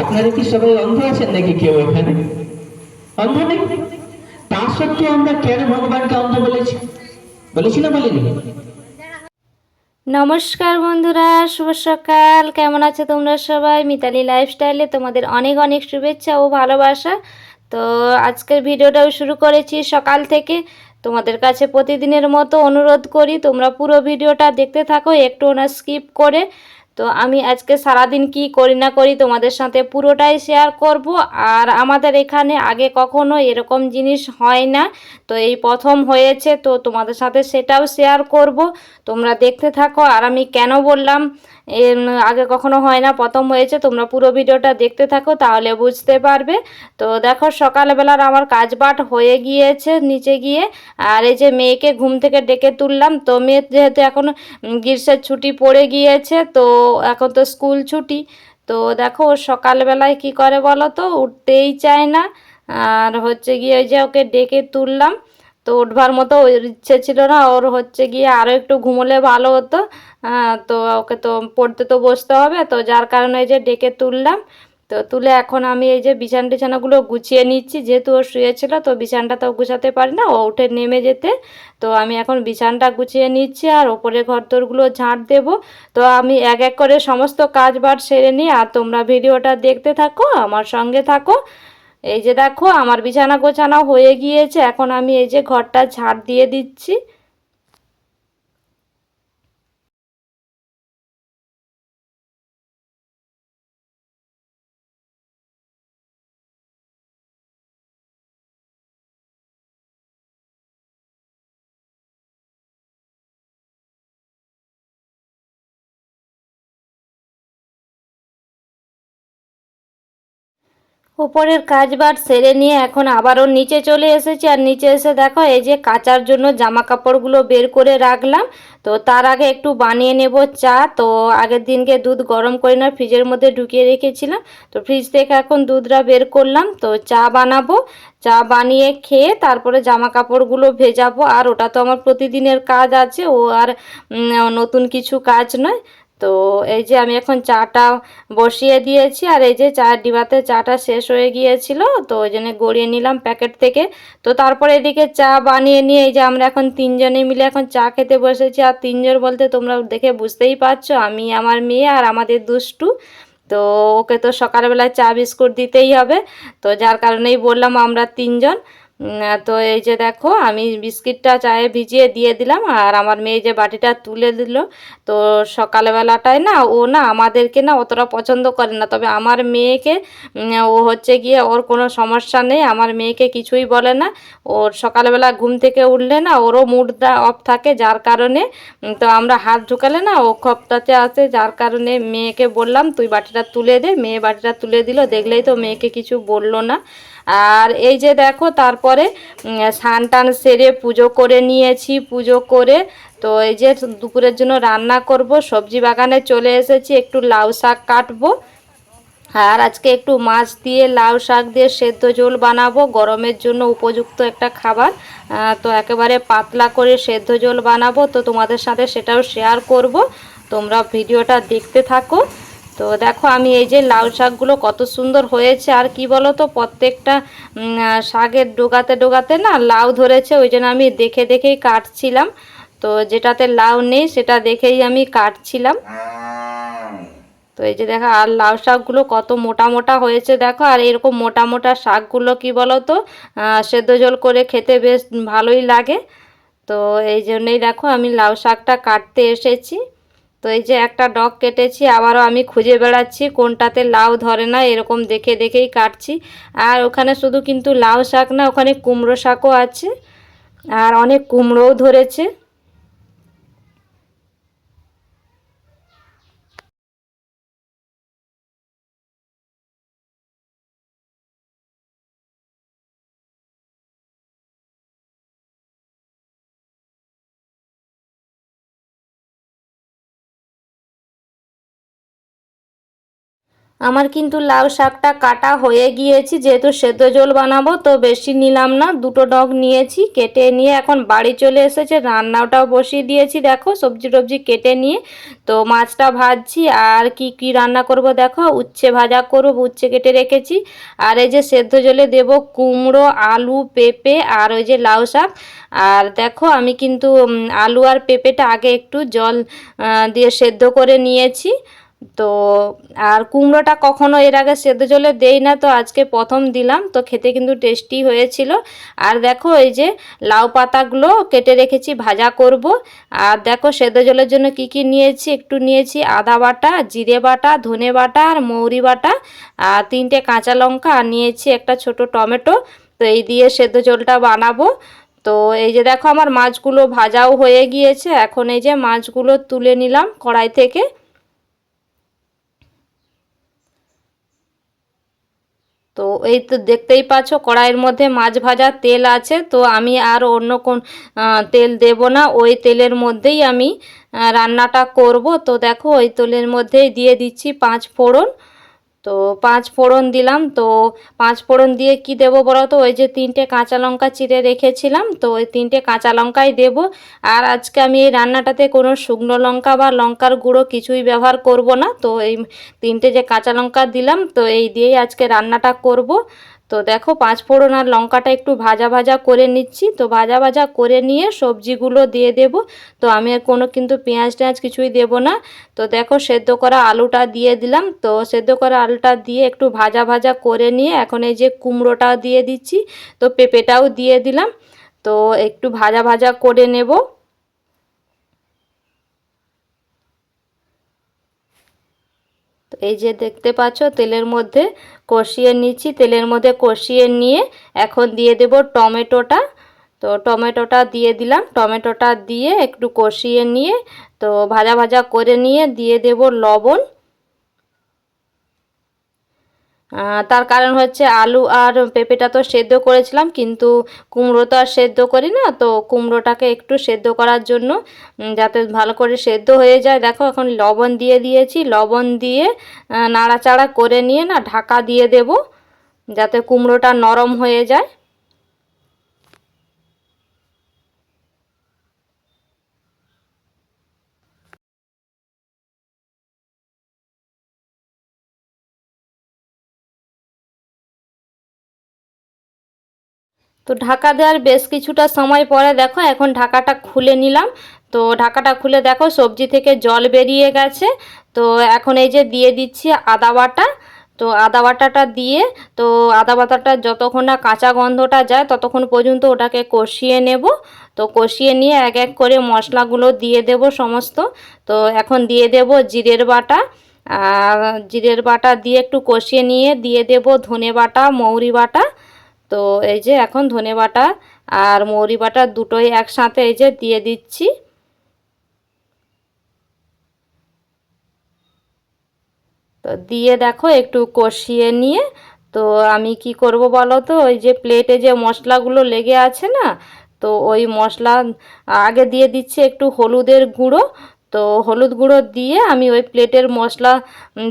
আপনারা কি সবাই অন্ধ আছেন নাকি কেউ এখানে? অন্ধ নেই? তা সত্ত্বেও আমরা কেন ভগবানকে অন্ধ বলেছি? বলেছি না বলিনি? নমস্কার বন্ধুরা, শুভ সকাল। কেমন আছো তোমরা সবাই? মিতালি লাইফস্টাইলে তোমাদের অনেক অনেক শুভেচ্ছা ও ভালোবাসা। তো আজকের ভিডিওটাও শুরু করেছি সকাল থেকে। তোমাদের কাছে প্রতিদিনের মতো অনুরোধ করি, তোমরা পুরো ভিডিওটা দেখতে থাকো একটু না স্কিপ করে। তো আমি আজকে সারাদিন কি করি না করি তোমাদের সাথে পুরোটাই শেয়ার করব। আর আমাদের এখানে আগে কখনো এরকম জিনিস হয় না। তো এই প্রথম হয়েছে, তো তোমাদের সাথে সেটাও শেয়ার করব। তোমরা দেখতে থাকো, আর আমি কেন বললাম আগে কখনো হয় না, প্রথম হয়েছে, তোমরা পুরো ভিডিওটা দেখতে থাকো, তাহলে বুঝতে পারবে। তো দেখো, সকালবেলার আমার কাজ বাট হয়ে গিয়েছে নিচে গিয়ে। আর এই যে মেয়েকে ঘুম থেকে ডেকে তুললাম, তো মেয়ে যেহেতু এখন গ্রীষ্মের ছুটি পড়ে গিয়েছে, তো এখন তো স্কুল ছুটি। তো দেখো, সকালবেলায় কি করে বলো তো, উঠতেই চায় না। আর হচ্ছে গিয়ে ওই যে ওকে ডেকে তুললাম। তো উঠবার মতো ওর ইচ্ছে ছিল না। ওর হচ্ছে গিয়ে আরও একটু ঘুমোলে ভালো হতো। তো ওকে তো পড়তে তো বসতে হবে। তো যার কারণে যে ডেকে তুললাম। তো তুলে এখন আমি এই যে বিছান টিছানাগুলো গুছিয়ে নিচ্ছি। যেহেতু ও শুয়েছিল, তো বিছানটা তো গুছাতে পারি না। ও উঠে নেমে যেতে। তো আমি এখন বিছানটা গুছিয়ে নিচ্ছি আর ওপরে ঘরদোরগুলো ঝাঁট দেব। তো আমি এক এক করে সমস্ত কাজ বাট সেরে নিই। আর তোমরা ভিডিওটা দেখতে থাকো, আমার সঙ্গে থাকো। এই যে দেখো, আমার বিছানা গোছানো হয়ে গিয়েছে। এখন আমি এই যে ঘরটা ঝাড় দিয়ে দিচ্ছি। উপরের কাজ বাট সেরে নিয়ে এখন আবারও নিচে চলে এসেছি। আর নিচে এসে দেখো, এই যে কাচার জন্য জামা কাপড়গুলো বের করে রাখলাম। তো তার আগে একটু বানিয়ে নেব চা। তো আগের দিনকে দুধ গরম করে না, ফ্রিজের মধ্যে ঢুকিয়ে রেখেছিলাম। তো ফ্রিজ থেকে এখন দুধটা বের করলাম। তো চা বানাবো। চা বানিয়ে খেয়ে তারপরে জামা কাপড়গুলো ভেজাবো। আর ওটা তো আমার প্রতিদিনের কাজ আছে। ও আর নতুন কিছু কাজ নয়। তো এই যে আমি এখন চাটা বসিয়ে দিয়েছি, আর এই যে চার ডিবাতে চাটা শেষ হয়ে গিয়েছিল, তো ওই জন্য গড়িয়ে নিলাম প্যাকেট থেকে। তো তারপরে এদিকে চা বানিয়ে নিয়ে এই যে আমরা এখন তিনজনে মিলে এখন চা খেতে বসেছি, আর তিনজন বলতে তোমরা দেখে বুঝতেই পারছ, আমি, আমার মেয়ে আর আমাদের দুষ্টু। তো ওকে তো সকালবেলায় চা বিস্কুট দিতেই হবে। তো যার কারণেই বললাম আমরা তিনজন। তো এই যে দেখো, আমি বিস্কিটটা চায়ে ভিজিয়ে দিয়ে দিলাম, আর আমার মেয়ে যে বাটিটা তুলে দিল, তো সকালবেলাটায় না, ও না আমাদেরকে না অতটা পছন্দ করে না। তবে আমার মেয়েকে ও হচ্ছে গিয়ে ওর কোনো সমস্যা নেই, আমার মেয়েকে কিছুই বলে না। ওর সকালবেলা ঘুম থেকে উঠলে না, ওরও মুডটা অফ থাকে, যার কারণে তো আমরা হাত ঢুকালে না, ও খপটাতে আসে, যার কারণে মেয়েকে বললাম, তুই বাটিটা তুলে দে। মেয়ে বাটিটা তুলে দিল, দেখলেই তো মেয়েকে কিছু বলল না। আর এই যে দেখো, তারপরে স্নান টান সেরে পুজো করে নিয়েছি, পুজো করে। তো এই যে দুপুরের জন্য রান্না করব, সবজি বাগানে চলে এসেছি, একটু লাউ শাক কাটবো। আর আজকে একটু মাছ দিয়ে লাউ শাক দিয়ে সেদ্ধ ঝোল বানাবো, গরমের জন্য উপযুক্ত একটা খাবার। তো একেবারে পাতলা করে সেদ্ধ ঝোল বানাবো, তো তোমাদের সাথে সেটাও শেয়ার করব। তোমরা ভিডিওটা দেখতে থাকো। তো দেখো আমি এই যে লাউ শাকগুলো কত সুন্দর হয়েছে, আর কি বলো তো প্রত্যেকটা শাকের ডোগাতে ডোগাতে না লাউ ধরেছে, ওই জন্য আমি দেখে দেখেই কাটছিলাম। তো যেটাতে লাউ নেই, সেটা দেখেই আমি কাটছিলাম। তো এই যে দেখো, আর লাউ শাকগুলো কত মোটা মোটা হয়েছে দেখো, আর এরকম মোটা মোটা শাকগুলো কি বলো তো সেদ্ধ জল করে খেতে বেশ ভালোই লাগে। তো এই জন্যই দেখো আমি লাউ শাকটা কাটতে এসেছি। তো এই যে একটা ডগ কেটেছি, আবারও আমি খুঁজে বেড়াচ্ছি, কোনটাতে লাউ ধরে না, এরকম দেখে দেখেই কাটছি। আর ওখানে শুধু কিন্তু লাউ শাক না, ওখানে কুমড়ো শাকও আছে, আর অনেক কুমড়োও ধরেছে। আমার কিন্তু লাউ শাকটা কাটা হয়ে গিয়েছে, যেহেতু সেদ্ধ জল বানাবো, তো বেশি নিলাম না। দুটো ডগ নিয়েছি, কেটে নিয়ে এখন বাড়ি চলে এসেছে। রান্নাটাও বসিয়ে দিয়েছি, দেখো, সবজি টবজি কেটে নিয়ে। তো মাছটা ভাজছি, আর কি কি রান্না করব দেখো, উচ্ছে ভাজা করব, উচ্ছে কেটে রেখেছি। আর এই যে সেদ্ধ জলে দেব কুমড়ো, আলু, পেঁপে, আর ওই যে লাউ শাক। আর দেখো, আমি কিন্তু আলু আর পেঁপেটা আগে একটু জল দিয়ে সেদ্ধ করে নিয়েছি। তো আর কুমড়োটা কখনো এর আগে সেদ্ধ জলে দেই না, তো আজকে প্রথম দিলাম, তো খেতে কিন্তু টেস্টি হয়েছিল। আর দেখো এই যে লাউ পাতাগুলো কেটে রেখেছি, ভাজা করব। আর দেখো সেদ্ধ জলের জন্য কি কি নিয়েছি, একটু নিয়েছি আদা বাটা, জিরে বাটা, ধনে বাটা আর মৌরি বাটা। আর তিনটে কাঁচা লঙ্কা আর নিয়েছি একটা ছোট টমেটো। তো এই দিয়ে সেদ্ধ জলটা বানাবো। তো এই যে দেখো আমার মাছগুলো ভাজাও হয়ে গিয়েছে, এখন এই যে মাছগুলো তুলে নিলাম কড়াই থেকে। তো এই তো দেখতেই পাচ্ছ, কড়াইয়ের মধ্যে মাছ ভাজা তেল আছে, তো আমি আর অন্য কোন তেল দেব না, ওই তেলের মধ্যেই আমি রান্নাটা করব। তো দেখো, ওই তেলের মধ্যেই দিয়ে দিচ্ছি পাঁচ ফোড়ন। তো পাঁচ ফোড়ন দিলাম, তো পাঁচ ফোড়ন দিয়ে কি দেব বলো তো? ওই যে তিনটে কাঁচা লঙ্কা চিড়ে রেখেছিলাম, তো ওই তিনটে কাঁচা লঙ্কাই দেব। আর আজকে আমি এই রান্নাটাতে কোনো শুকনো লঙ্কা বা লঙ্কার গুঁড়ো কিছুই ব্যবহার করব না, তো এই তিনটে যে কাঁচা লঙ্কা দিলাম, তো এই দিয়েই আজকে রান্নাটা করব। তো দেখো পাঁচ ফোড়ন আর লঙ্কাটা একটু ভাজা ভাজা করে নিচ্ছি। তো ভাজা ভাজা করে নিয়ে সবজিগুলো দিয়ে দেব। তো আমি আর কোনো কিন্তু পেঁয়াজ টেঁয়াজ কিছুই দেব না। তো দেখো সেদ্ধ করা আলুটা দিয়ে দিলাম। তো সেদ্ধ করা আলুটা দিয়ে একটু ভাজা ভাজা করে নিয়ে এখন এই যে কুমড়োটাও দিয়ে দিচ্ছি। তো পেঁপেটাও দিয়ে দিলাম। তো একটু ভাজা ভাজা করে নেব। এই যে দেখতে পাচ্ছ, তেলের মধ্যে কষিয়ে নিচ্ছি। তেলের মধ্যে কষিয়ে নিয়ে এখন দিয়ে দেব টমেটোটা। তো টমেটোটা দিয়ে দিলাম। টমেটোটা দিয়ে একটু কষিয়ে নিয়ে, তো ভাজা ভাজা করে নিয়ে দিয়ে দেব লবণ। তার কারণ হচ্ছে আলু আর পেঁপেটা তো সেদ্ধ করেছিলাম, কিন্তু কুমড়ো তো আর সেদ্ধ করি না, তো কুমড়োটাকে একটু সেদ্ধ করার জন্য যাতে ভালো করে সেদ্ধ হয়ে যায়। দেখো, এখন লবণ দিয়ে দিয়েছি, লবণ দিয়ে নাড়াচাড়া করে নিয়ে না ঢাকা দিয়ে দেব, যাতে কুমড়োটা নরম হয়ে যায়। তো ঢাকা দেওয়ার বেশ কিছুটা সময় পরে দেখো, এখন ঢাকাটা খুলে নিলাম। তো ঢাকাটা খুলে দেখো, সবজি থেকে জল বেরিয়ে গেছে। তো এখন এই যে দিয়ে দিচ্ছি আদা বাটা। তো আদা বাটাটা দিয়ে, তো আদা বাটাটা যতক্ষণ না কাঁচা গন্ধটা যায়, ততক্ষণ পর্যন্ত ওটাকে কষিয়ে নেব। তো কষিয়ে নিয়ে এক এক করে মশলাগুলো দিয়ে দেব সমস্ত। তো এখন দিয়ে দেব জিরের বাটা। আর জিরের বাটা দিয়ে একটু কষিয়ে নিয়ে দিয়ে দেব ধনে বাটা, মৌরি বাটা। তো এই যে এখন ধনে বাটা আর মৌরি বাটা দুটোই একসাথে এই যে দিয়ে দিচ্ছি। তো দিয়ে দেখো একটু কষিয়ে নিয়ে, তো আমি কি করব বলো তো, ওই যে প্লেটে যে মশলাগুলো লেগে আছে না, তো ওই মশলা আগে দিয়ে দিচ্ছি একটু হলুদের গুঁড়ো। তো হলুদ গুঁড়ো দিয়ে আমি ওই প্লেটের মশলা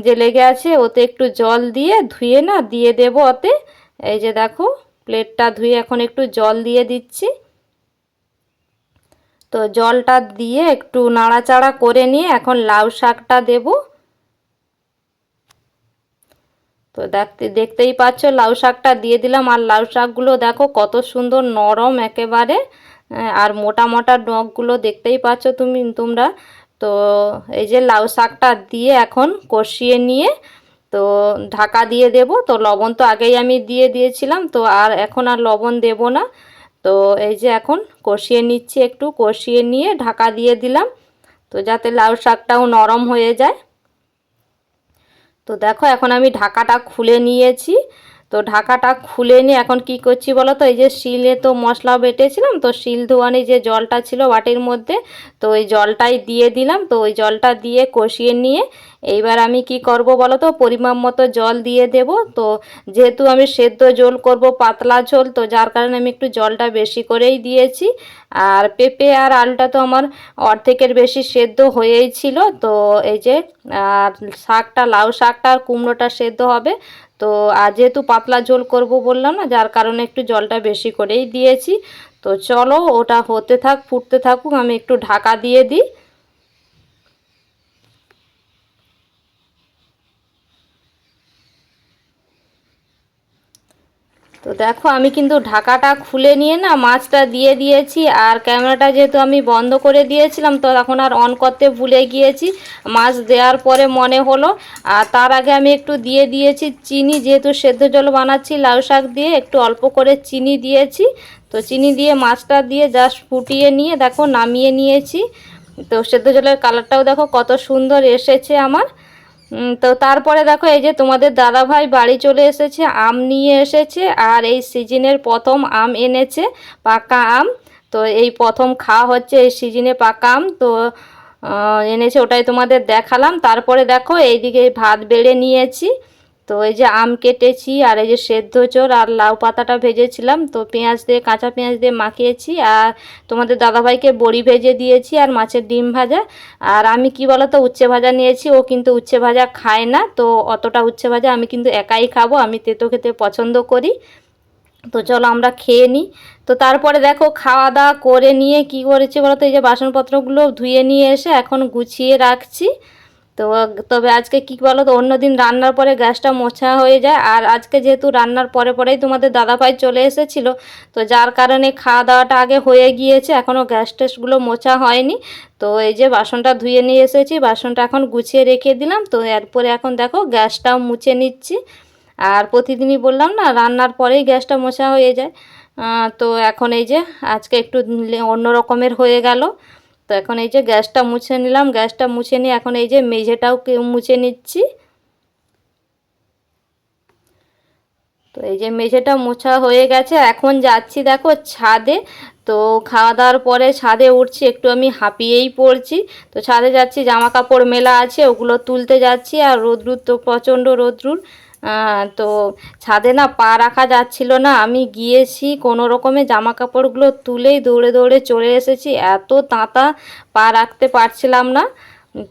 যে লেগে আছে ওতে একটু জল দিয়ে ধুয়ে না দিয়ে দেব ওতে। এই যে দেখো। প্লেটটা ধুয়ে এখন একটু জল দিয়ে দিচ্ছি। তো জলটা দিয়ে একটু নাড়াচাড়া করে নিয়ে এখন লাউ শাকটা দেবো। তো দেখতে দেখতেই পাচ্ছ লাউ শাকটা দিয়ে দিলাম। আর লাউ শাকগুলো দেখো কত সুন্দর নরম একেবারে আহ, আর মোটা মোটা ডগগুলো দেখতেই পাচ্ছ তুমি তোমরা। তো এই যে লাউ শাকটা দিয়ে এখন কষিয়ে নিয়ে তো ঢাকা দিয়ে দেব। তো লবণ তো আগেই আমি দিয়ে দিয়েছিলাম, তো আর এখন আর লবণ দেব না। তো এই যে এখন কষিয়ে নিচ্ছি একটু, কষিয়ে নিয়ে ঢাকা দিয়ে দিলাম। তো যাতে লাউ শাকটাও নরম হয়ে যায়। তো দেখো এখন আমি ঢাকাটা খুলে নিয়েছি। তো ঢাকাটা খুলে নিয়ে এখন কি করছি বলো তো? এই যে শিলে তো মশলা বেটেছিলাম, তো শিল ধোয়ানি যে জলটা ছিল বাটির মধ্যে, তো ওই জলটাই দিয়ে দিলাম। তো ওই জলটা দিয়ে কষিয়ে নিয়ে, এইবার আমি কি করব বলো তো? পরিমাণ মতো জল দিয়ে দেব। তো যেহেতু আমি সেদ্ধ ঝোল করব, পাতলা ঝোল, তো যার কারণে আমি একটু জলটা বেশি করেই দিয়েছি। আর পেঁপে আর আলুটা তো আমার অর্ধেকের বেশি সেদ্ধ হয়েই ছিল। তো এই যে, আর শাকটা, লাউ শাকটা আর কুমড়োটা সেদ্ধ হবে। তো আর যেহেতু পাতলা ঝোল করব বললাম না, যার কারণে একটু জলটা বেশি করেই দিয়েছি। তো চলো ওটা হতে থাক, ফুটতে থাকুক, আমি একটু ঢাকা দিয়ে দিই। দেখো, আমি কিন্তু ঢাকাটা খুলে নিয়ে না মাছটা দিয়ে দিয়েছি আর ক্যামেরাটা যেহেতু আমি বন্ধ করে দিয়েছিলাম, তো তখন আর অন করতে ভুলে গিয়েছি। মাছ দেওয়ার পরে মনে হলো, আর তার আগে আমি একটু দিয়ে দিয়েছি চিনি, যেহেতু সেদ্ধ জল বানাচ্ছি, লাউ শাক দিয়ে একটু অল্প করে চিনি দিয়েছি। তো চিনি দিয়ে মাছটা দিয়ে জাস্ট ফুটিয়ে নিয়ে দেখো, নামিয়ে নিয়েছি। তো সেদ্ধ জলের কালারটাও দেখো কত সুন্দর এসেছে আমার। তো তারপরে দেখো, এই যে তোমাদের দাদাভাই বাড়ি চলে এসেছে, আম নিয়ে এসেছে, আর এই সিজনের প্রথম আম এনেছে, পাকা আম। তো এই প্রথম খাওয়া হচ্ছে এই সিজনে পাকা আম, তো এনেছে ওটাই তোমাদের দেখালাম। তারপরে দেখো, এইদিকে ভাত বেড়ে নিয়েছি। তো এই যে আম কেটেছি আর এই যে সেদ্ধ চোর আর লাউ পাতাটা ভেজেছিলাম, তো পেঁয়াজ দিয়ে, কাঁচা পেঁয়াজ দিয়ে মাখিয়েছি আর তোমাদের দাদাভাইকে বড়ি ভেজে দিয়েছি আর মাছের ডিম ভাজা। আর আমি কি বলতো, উচ্ছে ভাজা নিয়েছি, ও কিন্তু উচ্ছে ভাজা খায় না, তো অতটা উচ্ছে ভাজা আমি কিন্তু একাই খাব, আমি তেতো খেতে পছন্দ করি। তো চলো আমরা খেয়ে নিই। তো তারপরে দেখো খাওয়া দাওয়া করে নিয়ে কি করেছি বলতো, এই যে বাসনপত্রগুলো ধুয়ে নিয়ে এসে এখন গুছিয়ে রাখছি। তো, তবে আজকে কি বলো তো অন্যদিন রান্নার পরে গ্যাসটা মোছা হয়ে যায়। আর আজকে যেহেতু রান্নার পরে পরেই তোমাদের দাদাভাই চলে এসেছিল, তো যার কারণে খাওয়া দাওয়াটা আগে হয়ে গিয়েছে, এখনও গ্যাস টেস্টগুলো মোছা হয়নি। তো এই যে বাসনটা ধুয়ে নিয়ে এসেছি, বাসনটা এখন গুছিয়ে রেখে দিলাম। তো এরপরে এখন দেখো গ্যাসটাও মুছে নিচ্ছি। আর প্রতিদিনই বললাম না, রান্নার পরেই গ্যাসটা মোছা হয়ে যায়। তো এখন এই যে আজকে একটু অন্য রকমের হয়ে গেল। তো এখন এই যে গ্যাসটা মুছে নিলাম, গ্যাসটা মুছে নিয়ে এখন এই যে মেঝেটাও মুছে নিচ্ছি। তো এই যে মেঝেটা মোছা হয়ে গেছে, এখন যাচ্ছি দেখো ছাদে। তো খাওয়া দাওয়ার পরে ছাদে উঠছি, একটু আমি হাঁপিয়েই পড়ছি। তো ছাদে যাচ্ছি জামা কাপড় মেলা আছে, ওগুলো তুলতে যাচ্ছি, আর রোদ্রুর তো প্রচণ্ড রোদ্রুর। তো ছাদে না পা রাখা যাচ্ছিল না। আমি গিয়েছি, কোনো রকমে জামা কাপড়গুলো তুলেই দৌড়ে দৌড়ে চলে এসেছি। এত তাঁতা পা রাখতে পারছিলাম না।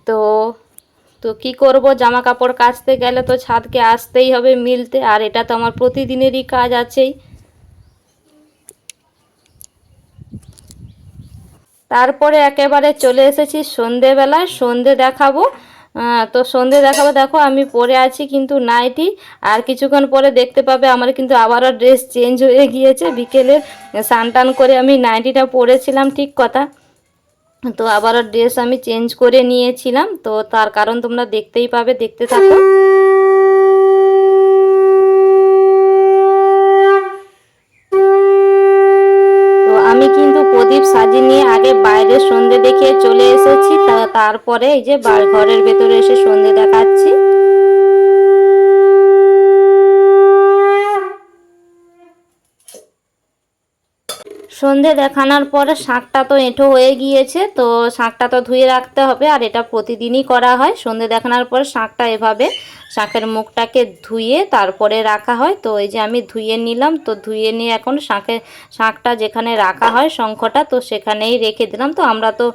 তো তো কি করব? জামা কাপড় কাচতে গেলে তো ছাদকে আসতেই হবে মিলতে। আর এটা তো আমার প্রতিদিনেরই কাজ আছেই। তারপরে একেবারে চলে এসেছি সন্ধেবেলায়। সন্ধে দেখাবো। তো সন্ধে দেখাবো। দেখো, আমি পরে আছি কিন্তু নাইটি। আর কিছুক্ষণ পরে দেখতে পাবে আমার কিন্তু আবারও ড্রেস চেঞ্জ হয়ে গিয়েছে। বিকেলে স্নান টান করে আমি নাইটিটা পরেছিলাম, ঠিক কথা। তো আবারও ড্রেস আমি চেঞ্জ করে নিয়েছিলাম। তো তার কারণ তোমরা দেখতেই পাবে, দেখতে থাকো। প্রদীপ সাজিয়ে নিয়ে আগে বাইরে সন্ধে দেখে চলে এসেছি তারপরে এই যে ঘরের ভেতরে এসে সন্ধে দেখাচ্ছি। সন্ধে দেখানোর পরে শাকটা তো এঁঠো হয়ে গিয়েছে তো শাকটা তো ধুয়ে রাখতে হবে আর এটা প্রতিদিনই করা হয়। সন্ধে দেখানোর পরে শাকটা এভাবে শাঁখের মুখটাকে ধুয়ে তারপরে রাখা হয়। তো এই যে আমি ধুয়ে নিলাম তো ধুয়ে নিয়ে এখন শাঁখে শাকটা যেখানে রাখা হয় শঙ্খটা তো সেখানেই রেখে দিলাম। তো আমরা তো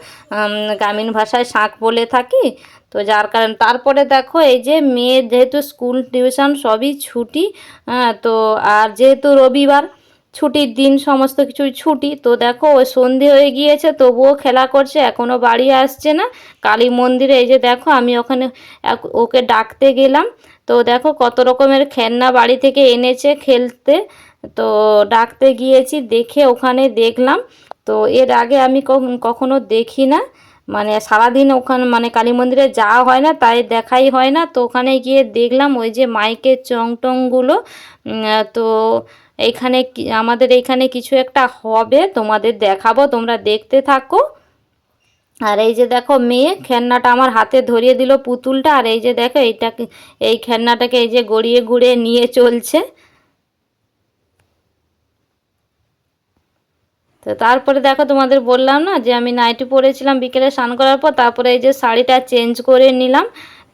গ্রামীণ ভাষায় শাক বলে থাকি। তো যার কারণ তারপরে দেখো এই যে মেয়ের যেহেতু স্কুল টিউশন সবই ছুটি হ্যাঁ, তো আর যেহেতু রবিবার ছুটির দিন সমস্ত কিছুই ছুটি। তো দেখো ওই সন্ধে হয়ে গিয়েছে, তবুও খেলা করছে এখনও বাড়ি আসছে না। কালী মন্দিরে এই যে দেখো, আমি ওখানে ওকে ডাকতে গেলাম। তো দেখো, কত রকমের খেলনা বাড়ি থেকে এনেছে খেলতে। তো ডাকতে গিয়েছি, দেখে ওখানে দেখলাম। তো এর আগে আমি কখনো দেখি না। মানে সারাদিন ওখানে মানে কালী মন্দিরে যাওয়া হয় না, তাই দেখাই হয় না। তো ওখানে গিয়ে দেখলাম ওই যে মাইকের চং টংগুলো তো এইখানে আমাদের এইখানে কিছু একটা হবে, তোমাদের দেখাবো, তোমরা দেখতে থাকো। আর এই যে দেখো মেয়ে, খেলনাটা আমার হাতে ধরিয়ে দিল পুতুলটা, আর এই যে দেখো এইটাকে এই খেলনাটাকে এই যে গড়িয়ে গুড়ে নিয়ে চলছে। তো তারপরে দেখো তোমাদের বললাম না যে আমি নাইটি পরেছিলাম বিকেলে স্নান করার পর তারপরে এই যে শাড়িটা চেঞ্জ করে নিলাম।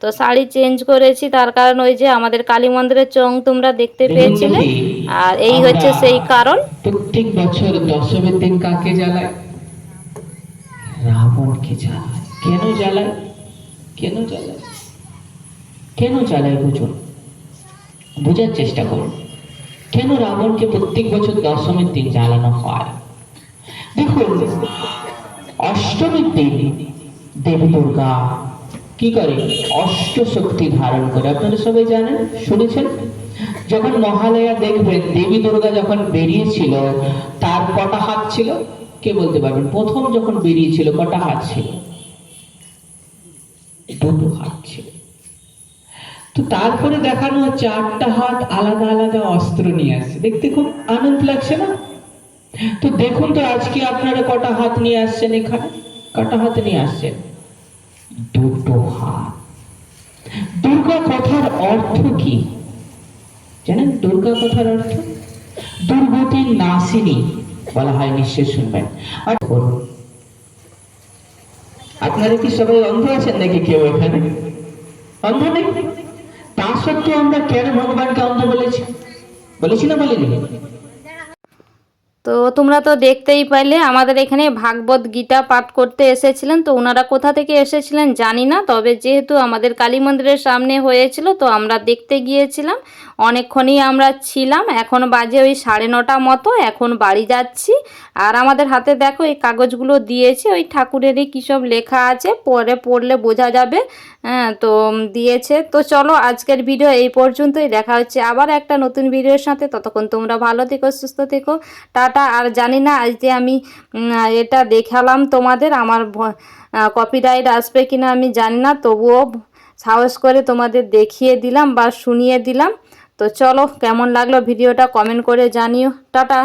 তো শাড়ি চেঞ্জ করেছি তার কারণ ওই যে আমাদের কালী মন্দিরের চং তোমরা দেখতে পেয়েছিলে। আর এই হচ্ছে সেই কারণ। প্রত্যেক বছর দশমীর দিন কাকে জ্বালায়? রাবণকে জ্বালায়। কেন জ্বালায়? কেন জ্বালায়? কেন জ্বালায় বুঝুন বোঝার চেষ্টা করুন। কেন রাবণকে প্রত্যেক বছর দশমীর দিন জ্বালানো হয়? দেখুন অষ্টমীর দিন দেবী দুর্গা কি করে? অষ্ট শক্তি ধারণ করে। আপনারা সবাই জানেন, শুনেছেন? যখন মহালয়া দেখবেন, দেবী দুর্গা যখন বেরিয়েছিল, তার কটা হাত ছিল? কে বলতে পারবেন? প্রথম যখন বেরিয়েছিল, কটা হাত ছিল? দুটো হাত ছিল। তো তারপরে দেখানো হচ্ছে হাত আলাদা আলাদা অস্ত্র নিয়ে আসছে। দেখতে খুব আনন্দ লাগছে না? তো দেখুন তো, আজকে আপনারা কটা হাত নিয়ে আসছেন এখানে? কটা হাত নিয়ে আসছেন? দুটো হাত। দুর্গা কথার অর্থ কি? জানেন দুর্গা কথার অর্থ? দুর্গতির নাসিনী বলা হয় নিশ্চয় শুনবেন। আর আপনারা কি সবাই অন্ধ আছেন নাকি কেউ এখানে? অন্ধ নেই? তা সত্ত্বেও আমরা কেন ভগবানকে অন্ধ বলেছি? বলেছি না বলিনি? তো তোমরা তো দেখতেই পাইলে আমাদের এখানে ভাগবত গীতা পাঠ করতে এসেছিলেন, তো ওনারা কোথা থেকে এসেছিলেন জানি না, তবে যেহেতু আমাদের কালী মন্দিরের সামনে হয়েছিল, তো আমরা দেখতে গিয়েছিলাম। অনেকক্ষণই আমরা ছিলাম, এখন বাজে ওই সাড়ে নটা মতো, এখন বাড়ি যাচ্ছি। আর আমাদের হাতে দেখো এই কাগজগুলো দিয়েছে, ওই ঠাকুরেরই কী সব লেখা আছে, পরে পড়লে বোঝা যাবে। হ্যাঁ তো দিয়েছে। তো চলো আজকের ভিডিও এই পর্যন্তই, দেখা হচ্ছে আবার একটা নতুন ভিডিওর সাথে, ততক্ষণ তোমরা ভালো থেকো, সুস্থ থেকো, টাটা। আর জানি না, আজ যে আমি এটা দেখালাম তোমাদের, আমার কপিরাইট আসবে কিনা আমি জানি না, তবুও সাহস করে তোমাদের দেখিয়ে দিলাম বা শুনিয়ে দিলাম। তো চলো, কেমন লাগল ভিডিওটা কমেন্ট করে জানিও। টাটা।